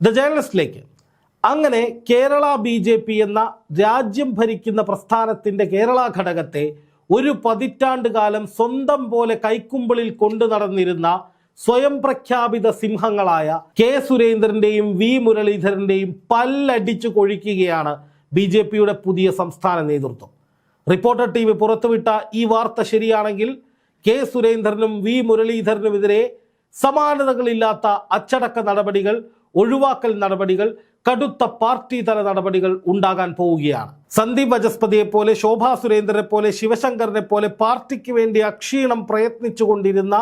The ജേണലിസ്റ്റിലേക്ക്. അങ്ങനെ Kerala B J P എന്ന രാജ്യം ഭരിക്കുന്ന പ്രസ്ഥാനത്തിന്റെ കേരള ഘടകത്തെ ഒരു പതിറ്റാണ്ട് കാലം സ്വന്തം പോലെ കൈക്കുമ്പിളിൽ കൊണ്ടു നടന്നിരുന്ന സ്വയം പ്രഖ്യാപിത സിംഹങ്ങളായ കെ സുരേന്ദ്രന്റെയും വി മുരളീധരന്റെയും പല്ലടിച്ചു കൊഴിക്കുകയാണ് ബി ജെ പിയുടെ പുതിയ സംസ്ഥാന നേതൃത്വം. റിപ്പോർട്ടർ ടി വി പുറത്തുവിട്ട ഈ വാർത്ത ശരിയാണെങ്കിൽ കെ സുരേന്ദ്രനും വി മുരളീധരനുമെതിരെ സമാനതകളില്ലാത്ത അച്ചടക്ക നടപടികൾ ഒഴിവാക്കൽ നടപടികൾ കടുത്ത പാർട്ടി തല നടപടികൾ ഉണ്ടാകാൻ പോവുകയാണ്. സന്ദീപ് വജസ്പതിയെ പോലെ ശോഭാ സുരേന്ദ്രനെ പോലെ ശിവശങ്കറിനെ പോലെ പാർട്ടിക്ക് വേണ്ടി അക്ഷീണം പ്രയത്നിച്ചുകൊണ്ടിരുന്ന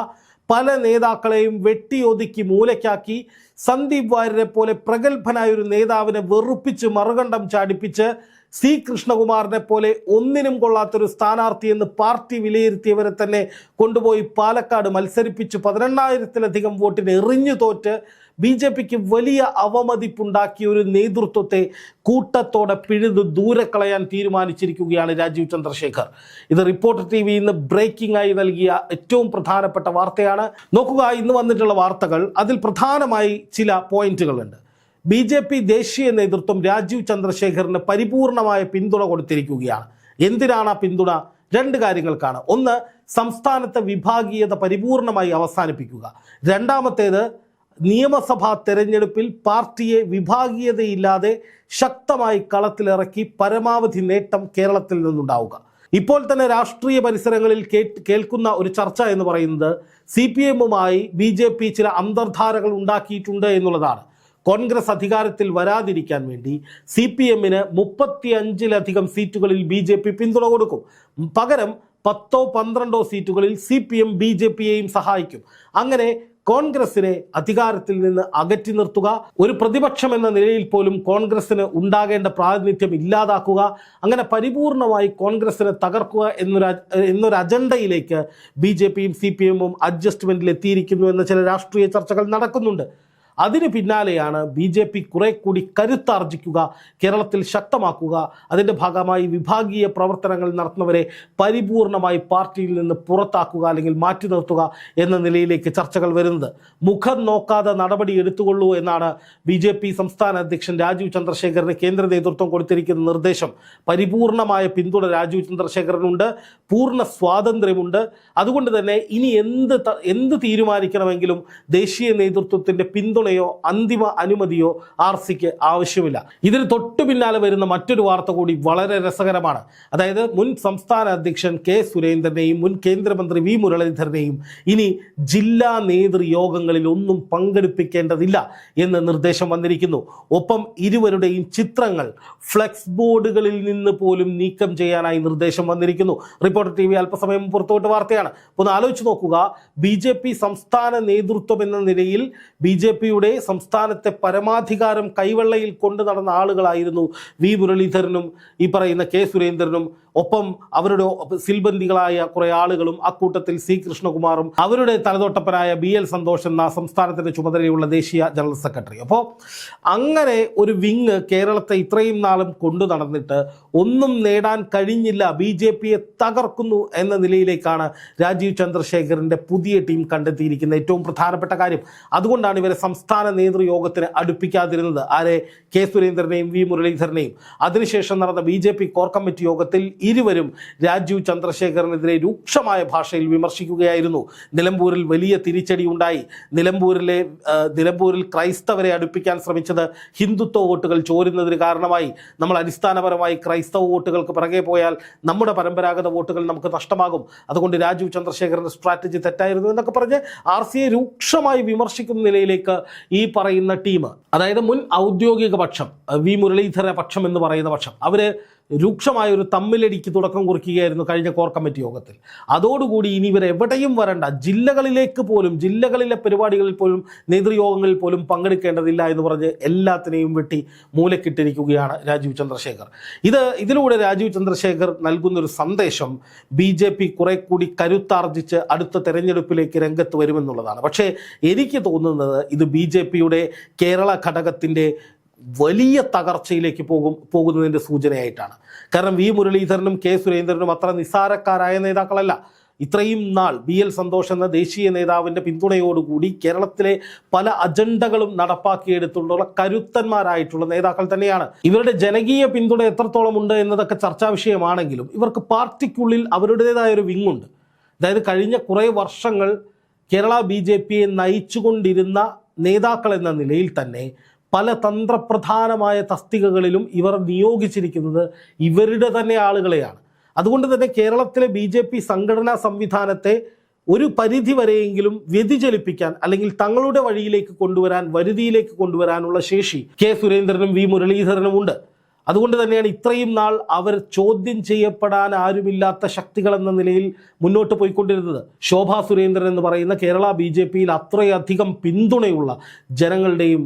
പല നേതാക്കളെയും വെട്ടിയൊതുക്കി മൂലയ്ക്കാക്കി സന്ദീപ് വാര്യരെ പോലെ പ്രഗത്ഭനായ ഒരു നേതാവിനെ വെറുപ്പിച്ച് മറുകണ്ഠം ചാടിപ്പിച്ച് സി കൃഷ്ണകുമാറിനെ പോലെ ഒന്നിനും കൊള്ളാത്തൊരു സ്ഥാനാർത്ഥി എന്ന് പാർട്ടി വിലയിരുത്തിയവരെ തന്നെ കൊണ്ടുപോയി പാലക്കാട് മത്സരിപ്പിച്ച് പതിനെണ്ണായിരത്തിലധികം വോട്ടിന് എറിഞ്ഞു തോറ്റ് ബി ജെ പിക്ക് വലിയ അവമതിപ്പുണ്ടാക്കിയ ഒരു നേതൃത്വത്തെ കൂട്ടത്തോടെ പിഴുത് ദൂരെ കളയാൻ തീരുമാനിച്ചിരിക്കുകയാണ് രാജീവ് ചന്ദ്രശേഖർ. ഇത് റിപ്പോർട്ടർ ടി വി ഇന്ന് ബ്രേക്കിംഗ് ആയി നൽകിയ ഏറ്റവും പ്രധാനപ്പെട്ട വാർത്തയാണ്. നോക്കുക ഇന്ന് വന്നിട്ടുള്ള വാർത്തകൾ. അതിൽ പ്രധാനമായി ചില പോയിന്റുകളുണ്ട്. ബി ജെ പി ദേശീയ നേതൃത്വം രാജീവ് ചന്ദ്രശേഖറിന് പരിപൂർണമായ പിന്തുണ കൊടുത്തിരിക്കുകയാണ്. എന്തിനാണ് ആ പിന്തുണ? രണ്ട് കാര്യങ്ങൾക്കാണ്. ഒന്ന് സംസ്ഥാനത്തെ വിഭാഗീയത പരിപൂർണമായി അവസാനിപ്പിക്കുക. രണ്ടാമത്തേത് നിയമസഭാ തെരഞ്ഞെടുപ്പിൽ പാർട്ടിയെ വിഭാഗീയതയില്ലാതെ ശക്തമായി കളത്തിലിറക്കി പരമാവധി നേട്ടം കേരളത്തിൽ നിന്നുണ്ടാവുക. ഇപ്പോൾ തന്നെ രാഷ്ട്രീയ പരിസരങ്ങളിൽ കേൾക്കുന്ന ഒരു ചർച്ച എന്ന് പറയുന്നത് സി പി എമ്മുമായി ബി ജെ പി ചില അന്തർധാരകൾ ഉണ്ടാക്കിയിട്ടുണ്ട് എന്നുള്ളതാണ്. കോൺഗ്രസ് അധികാരത്തിൽ വരാതിരിക്കാൻ വേണ്ടി സി പി എമ്മിന് മുപ്പത്തി അഞ്ചിലധികം സീറ്റുകളിൽ ബി ജെ പി പിന്തുണ കൊടുക്കും. പകരം പത്തോ പന്ത്രണ്ടോ സീറ്റുകളിൽ C P M B J പിയെയും സഹായിക്കും. അങ്ങനെ കോൺഗ്രസിനെ അധികാരത്തിൽ നിന്ന് അകറ്റി നിർത്തുക ഒരു പ്രതിപക്ഷം എന്ന നിലയിൽ പോലും കോൺഗ്രസിന് ഉണ്ടാകേണ്ട പ്രാതിനിധ്യം ഇല്ലാതാക്കുക അങ്ങനെ പരിപൂർണമായി കോൺഗ്രസിനെ തകർക്കുക എന്നൊരു എന്നൊരു അജണ്ടയിലേക്ക് ബി ജെ പിയും സി പി എമ്മും അഡ്ജസ്റ്റ്മെന്റിൽ എത്തിയിരിക്കുന്നു എന്ന ചില രാഷ്ട്രീയ ചർച്ചകൾ നടക്കുന്നുണ്ട്. അതിന് പിന്നാലെയാണ് ബി ജെ പി കുറെ കൂടി കരുത്താർജിക്കുക കേരളത്തിൽ ശക്തമാക്കുക. അതിന്റെ ഭാഗമായി വിഭാഗീയ പ്രവർത്തനങ്ങൾ നടത്തുന്നവരെ പരിപൂർണമായി പാർട്ടിയിൽ നിന്ന് പുറത്താക്കുക അല്ലെങ്കിൽ മാറ്റി നിർത്തുക എന്ന നിലയിലേക്ക് ചർച്ചകൾ വരുന്നത്. മുഖം നോക്കാതെ നടപടി എടുത്തുകൊള്ളൂ എന്നാണ് ബി ജെ പി സംസ്ഥാന അധ്യക്ഷൻ രാജീവ് ചന്ദ്രശേഖരന് കേന്ദ്ര നേതൃത്വം കൊടുത്തിരിക്കുന്ന നിർദ്ദേശം. പരിപൂർണമായ പിന്തുണ രാജീവ് ചന്ദ്രശേഖരനുണ്ട് പൂർണ സ്വാതന്ത്ര്യമുണ്ട്. അതുകൊണ്ട് തന്നെ ഇനി എന്ത് എന്ത് തീരുമാനിക്കണമെങ്കിലും ദേശീയ നേതൃത്വത്തിന്റെ പിന്തുണയോ അന്തിമ അനുമതിയോ ആർ സിക്ക് ആവശ്യമില്ല. ഇതിന് തൊട്ടു പിന്നാലെ വരുന്ന മറ്റൊരു വാർത്ത കൂടി വളരെ രസകരമാണ്. അതായത് മുൻ സംസ്ഥാന അധ്യക്ഷൻ കെ സുരേന്ദ്രനെയും മുൻ കേന്ദ്രമന്ത്രി വി മുരളീധരനെയും ഇനി ജില്ലാ നേതൃയോഗങ്ങളിൽ ഒന്നും പങ്കെടുപ്പിക്കേണ്ടതില്ല എന്ന് നിർദ്ദേശം വന്നിരിക്കുന്നു. ഒപ്പം ഇരുവരുടെയും ചിത്രങ്ങൾ ഫ്ലെക്സ് ബോർഡുകളിൽ നിന്ന് പോലും നീക്കം ചെയ്യാനായി നിർദ്ദേശം വന്നിരിക്കുന്നു. റിപ്പോർട്ടർ ടി വി അല്പസമയം പുറത്തുവിട്ട വാർത്തയാണ്. ഒന്ന് ആലോചിച്ച് നോക്കുക. ബി സംസ്ഥാന നേതൃത്വം എന്ന നിലയിൽ ബി ജെ പിയുടെ സംസ്ഥാനത്തെ പരമാധികാരം കൈവെള്ളയിൽ കൊണ്ടു നടന്ന ആളുകളായിരുന്നു വി മുരളീധരനും ഈ പറയുന്ന കെ സുരേന്ദ്രനും. ഒപ്പം അവരുടെ സിൽബന്ദികളായ കുറേ ആളുകളും അക്കൂട്ടത്തിൽ സി കൃഷ്ണകുമാറും അവരുടെ തലതൊട്ടപ്പനായ ബി എൽ സന്തോഷ് എന്ന സംസ്ഥാനത്തിന്റെ ചുമതലയുള്ള ദേശീയ ജനറൽ സെക്രട്ടറി. അപ്പോൾ അങ്ങനെ ഒരു വിങ് കേരളത്തെ ഇത്രയും നാളും കൊണ്ടു നടന്നിട്ട് ഒന്നും നേടാൻ കഴിഞ്ഞില്ല ബി ജെ പിയെ തകർക്കുന്നു എന്ന നിലയിലേക്കാണ് രാജീവ് ചന്ദ്രശേഖറിന്റെ പുതിയ ടീം കണ്ടെത്തിയിരിക്കുന്ന ഏറ്റവും പ്രധാനപ്പെട്ട കാര്യം അതുകൊണ്ടാണ് ഇവരെ സംസ്ഥാന നേതൃയോഗത്തിന് അടുപ്പിക്കാതിരുന്നത് ആരെ? കെ സുരേന്ദ്രനെയും വി മുരളീധരനെയും. അതിനുശേഷം നടന്ന B J P core committee യോഗത്തിൽ ഇരുവരും രാജീവ് ചന്ദ്രശേഖറിനെതിരെ രൂക്ഷമായ ഭാഷയിൽ വിമർശിക്കുകയായിരുന്നു. നിലമ്പൂരിൽ വലിയ തിരിച്ചടി ഉണ്ടായി നിലമ്പൂരിലെ നിലമ്പൂരിൽ ക്രൈസ്തവരെ അടുപ്പിക്കാൻ ശ്രമിച്ചത് ഹിന്ദുത്വ വോട്ടുകൾ ചോരുന്നതിന് കാരണമായി. നമ്മൾ അടിസ്ഥാനപരമായി ക്രൈസ്തവ വോട്ടുകൾക്ക് പിറകെ പോയാൽ നമ്മുടെ പരമ്പരാഗത വോട്ടുകൾ നമുക്ക് നഷ്ടമാകും. അതുകൊണ്ട് രാജീവ് ചന്ദ്രശേഖരന്റെ സ്ട്രാറ്റജി തെറ്റായിരുന്നു എന്നൊക്കെ പറഞ്ഞ് ആർ സി എ രൂക്ഷമായി വിമർശിക്കുന്ന നിലയിലേക്ക് ഈ പറയുന്ന ടീം അതായത് മുൻ ഔദ്യോഗിക പക്ഷം വി മുരളീധര പക്ഷം എന്ന് പറയുന്ന പക്ഷം അവർ രൂക്ഷമായ ഒരു തമ്മിലടിക്ക് തുടക്കം കുറിക്കുകയായിരുന്നു കഴിഞ്ഞ കോർ കമ്മിറ്റി യോഗത്തിൽ. അതോടുകൂടി ഇനി ഇവർ എവിടെയും വരണ്ട. ജില്ലകളിലേക്ക് പോലും ജില്ലകളിലെ പരിപാടികളിൽ പോലും നേതൃയോഗങ്ങളിൽ പോലും പങ്കെടുക്കേണ്ടതില്ല എന്ന് പറഞ്ഞ് എല്ലാത്തിനെയും വെട്ടി മൂലക്കിട്ടിരിക്കുകയാണ് രാജീവ് ചന്ദ്രശേഖർ. ഇത് ഇതിലൂടെ രാജീവ് ചന്ദ്രശേഖർ നൽകുന്നൊരു സന്ദേശം ബി ജെ പി കുറെ കൂടി കരുത്താർജിച്ച് അടുത്ത തെരഞ്ഞെടുപ്പിലേക്ക് രംഗത്ത് വരുമെന്നുള്ളതാണ്. പക്ഷേ എനിക്ക് തോന്നുന്നത് ഇത് ബി ജെ പിയുടെ കേരള ഘടകത്തിന്റെ വലിയ തകർച്ചയിലേക്ക് പോകും പോകുന്നതിന്റെ സൂചനയായിട്ടാണ്. കാരണം വി മുരളീധരനും കെ സുരേന്ദ്രനും അത്ര നിസ്സാരക്കാരായ നേതാക്കളല്ല. ഇത്രയും നാൾ ബി എൽ സന്തോഷ് എന്ന ദേശീയ നേതാവിന്റെ പിന്തുണയോടുകൂടി കേരളത്തിലെ പല അജണ്ടകളും നടപ്പാക്കിയെടുത്തുള്ള കരുത്തന്മാരായിട്ടുള്ള നേതാക്കൾ തന്നെയാണ്. ഇവരുടെ ജനകീയ പിന്തുണ എത്രത്തോളം ഉണ്ട് എന്നതൊക്കെ ചർച്ചാ വിഷയമാണെങ്കിലും ഇവർക്ക് പാർട്ടിക്കുള്ളിൽ അവരുടേതായ ഒരു വിങ്ങുണ്ട്. അതായത് കഴിഞ്ഞ കുറേ വർഷങ്ങൾ കേരള ബി ജെ പിയെ നയിച്ചുകൊണ്ടിരുന്ന നേതാക്കൾ എന്ന നിലയിൽ തന്നെ പല തന്ത്രപ്രധാനമായ തസ്തികകളിലും ഇവർ നിയോഗിച്ചിരിക്കുന്നത് ഇവരുടെ തന്നെ ആളുകളെയാണ്. അതുകൊണ്ട് തന്നെ കേരളത്തിലെ ബി ജെ പി സംഘടനാ സംവിധാനത്തെ ഒരു പരിധി വരെയെങ്കിലും വ്യതിചലിപ്പിക്കാൻ അല്ലെങ്കിൽ തങ്ങളുടെ വഴിയിലേക്ക് കൊണ്ടുവരാൻ വരുതിയിലേക്ക് കൊണ്ടുവരാനുള്ള ശേഷി കെ സുരേന്ദ്രനും വി മുരളീധരനും ഉണ്ട് അതുകൊണ്ട് തന്നെയാണ് ഇത്രയും നാൾ അവർ ചോദ്യം ചെയ്യപ്പെടാൻ ആരുമില്ലാത്ത ശക്തികൾ എന്ന നിലയിൽ മുന്നോട്ട് പോയിക്കൊണ്ടിരുന്നത്. ശോഭാ സുരേന്ദ്രൻ എന്ന് പറയുന്ന കേരള ബി ജെ പിയിൽ അത്രയധികം പിന്തുണയുള്ള ജനങ്ങളുടെയും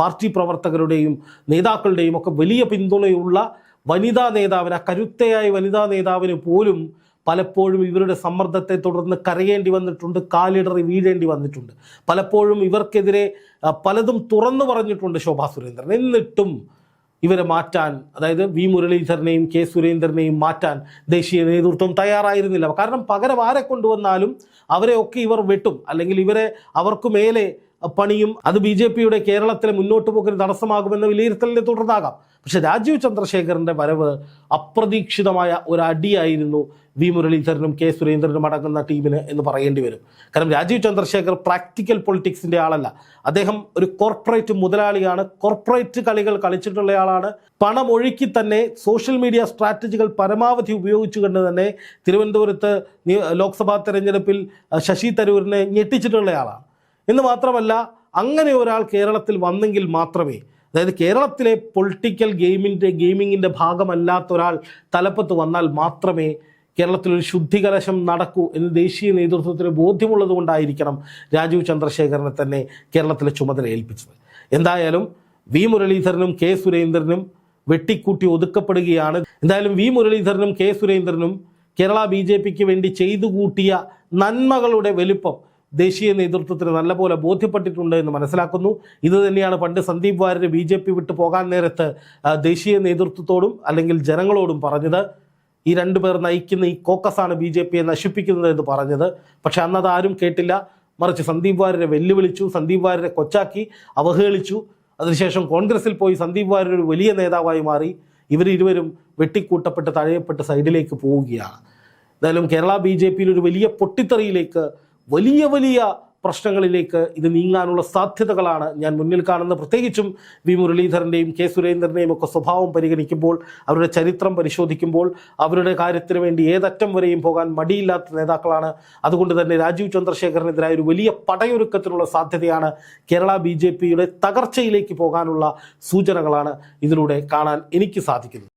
പാർട്ടി പ്രവർത്തകരുടെയും നേതാക്കളുടെയും ഒക്കെ വലിയ പിന്തുണയുള്ള വനിതാ നേതാവിന് ആ കരുത്തയായ വനിതാ നേതാവിന് പോലും പലപ്പോഴും ഇവരുടെ സമ്മർദ്ദത്തെ തുടർന്ന് കരയേണ്ടി വന്നിട്ടുണ്ട് കാലിടറി വീഴേണ്ടി വന്നിട്ടുണ്ട്. പലപ്പോഴും ഇവർക്കെതിരെ പലതും തുറന്നു പറഞ്ഞിട്ടുണ്ട് ശോഭാ സുരേന്ദ്രൻ. എന്നിട്ടും ഇവരെ മാറ്റാൻ അതായത് വി മുരളീധരനെയും കെ സുരേന്ദ്രനെയും മാറ്റാൻ ദേശീയ നേതൃത്വം തയ്യാറായിരുന്നില്ല. കാരണം പകരം ആരെ കൊണ്ടുവന്നാലും അവരെയൊക്കെ ഇവർ വെട്ടും. അല്ലെങ്കിൽ ഇവരെ അവർക്ക് മേലെ പണിയും അത് ബി ജെ പിയുടെ കേരളത്തിലെ മുന്നോട്ട് പോക്കിന് തടസ്സമാകുമെന്ന വിലയിരുത്തലിനെ തുടർന്നാകാം. പക്ഷെ രാജീവ് ചന്ദ്രശേഖരന്റെ വരവ് അപ്രതീക്ഷിതമായ ഒരു അടിയായിരുന്നു വി മുരളീധരനും കെ സുരേന്ദ്രനും അടങ്ങുന്ന ടീമിന് എന്ന് പറയേണ്ടി വരും. കാരണം രാജീവ് ചന്ദ്രശേഖർ പ്രാക്ടിക്കൽ പൊളിറ്റിക്സിന്റെ ആളല്ല. അദ്ദേഹം ഒരു കോർപ്പറേറ്റ് മുതലാളിയാണ്. കോർപ്പറേറ്റ് കളികൾ കളിച്ചിട്ടുള്ള കളിച്ചിട്ടുള്ളയാളാണ് പണമൊഴുക്കി തന്നെ സോഷ്യൽ മീഡിയ സ്ട്രാറ്റജികൾ പരമാവധി ഉപയോഗിച്ചുകൊണ്ട് തന്നെ തിരുവനന്തപുരത്ത് ലോക്സഭാ തെരഞ്ഞെടുപ്പിൽ ശശി തരൂരിനെ ഞെട്ടിച്ചിട്ടുള്ള ആളാണ് എന്ന് മാത്രമല്ല അങ്ങനെ ഒരാൾ കേരളത്തിൽ വന്നെങ്കിൽ മാത്രമേ അതായത് കേരളത്തിലെ പൊളിറ്റിക്കൽ ഗെയിമിന്റെ ഗെയിമിങ്ങിന്റെ ഭാഗമല്ലാത്ത ഒരാൾ തലപ്പത്ത് വന്നാൽ മാത്രമേ കേരളത്തിലൊരു ശുദ്ധികലശം നടക്കൂ എന്ന് ദേശീയ നേതൃത്വത്തിന് ബോധ്യമുള്ളത് കൊണ്ടായിരിക്കണം രാജീവ് ചന്ദ്രശേഖരനെ തന്നെ കേരളത്തിലെ ചുമതല ഏൽപ്പിച്ചത്. എന്തായാലും വി മുരളീധരനും കെ സുരേന്ദ്രനും വെട്ടിക്കൂട്ടി ഒതുക്കപ്പെടുകയാണ്. എന്തായാലും വി മുരളീധരനും കെ സുരേന്ദ്രനും കേരള ബി ജെ പിക്ക് വേണ്ടി ചെയ്തു കൂട്ടിയ നന്മകളുടെ വലുപ്പം ദേശീയ നേതൃത്വത്തിന് നല്ലപോലെ ബോധ്യപ്പെട്ടിട്ടുണ്ട് എന്ന് മനസ്സിലാക്കുന്നു. ഇത് തന്നെയാണ് പണ്ട് Sandeep Warrier B J P വിട്ടു പോകാൻ നേരത്ത് ദേശീയ നേതൃത്വത്തോടും അല്ലെങ്കിൽ ജനങ്ങളോടും പറഞ്ഞത്. ഈ രണ്ടു പേർ നയിക്കുന്ന ഈ കോക്കസാണ് ബി ജെ പിയെ നശിപ്പിക്കുന്നത് എന്ന് പറഞ്ഞത്. പക്ഷെ അന്നത് ആരും കേട്ടില്ല. മറിച്ച് സന്ദീപ് വാര്യരെ വെല്ലുവിളിച്ചു സന്ദീപ് വാര്യരെ കൊച്ചാക്കി അവഹേളിച്ചു. അതിനുശേഷം കോൺഗ്രസിൽ പോയി സന്ദീപ് വാര്യർ ഒരു വലിയ നേതാവായി മാറി. ഇവരിരുവരും വെട്ടിക്കൂട്ടപ്പെട്ട് തഴയപ്പെട്ട് സൈഡിലേക്ക് പോവുകയാണ്. എന്തായാലും കേരള ബി ജെ പിയിൽ ഒരു വലിയ പൊട്ടിത്തെറിയിലേക്ക് വലിയ വലിയ പ്രശ്നങ്ങളിലേക്ക് ഇത് നീങ്ങാനുള്ള സാധ്യതകളാണ് ഞാൻ മുന്നിൽ കാണുന്നത്. പ്രത്യേകിച്ചും വി മുരളീധരന്റെയും കെ സുരേന്ദ്രന്റെയും ഒക്കെ സ്വഭാവം പരിഗണിക്കുമ്പോൾ അവരുടെ ചരിത്രം പരിശോധിക്കുമ്പോൾ അവരുടെ കാര്യത്തിന് വേണ്ടി ഏതറ്റം വരെയും പോകാൻ മടിയില്ലാത്ത നേതാക്കളാണ്. അതുകൊണ്ട് തന്നെ രാജീവ് ചന്ദ്രശേഖരനെതിരായ ഒരു വലിയ പടയൊരുക്കത്തിനുള്ള സാധ്യതയാണ് കേരള ബി തകർച്ചയിലേക്ക് പോകാനുള്ള സൂചനകളാണ് ഇതിലൂടെ കാണാൻ എനിക്ക് സാധിക്കുന്നത്.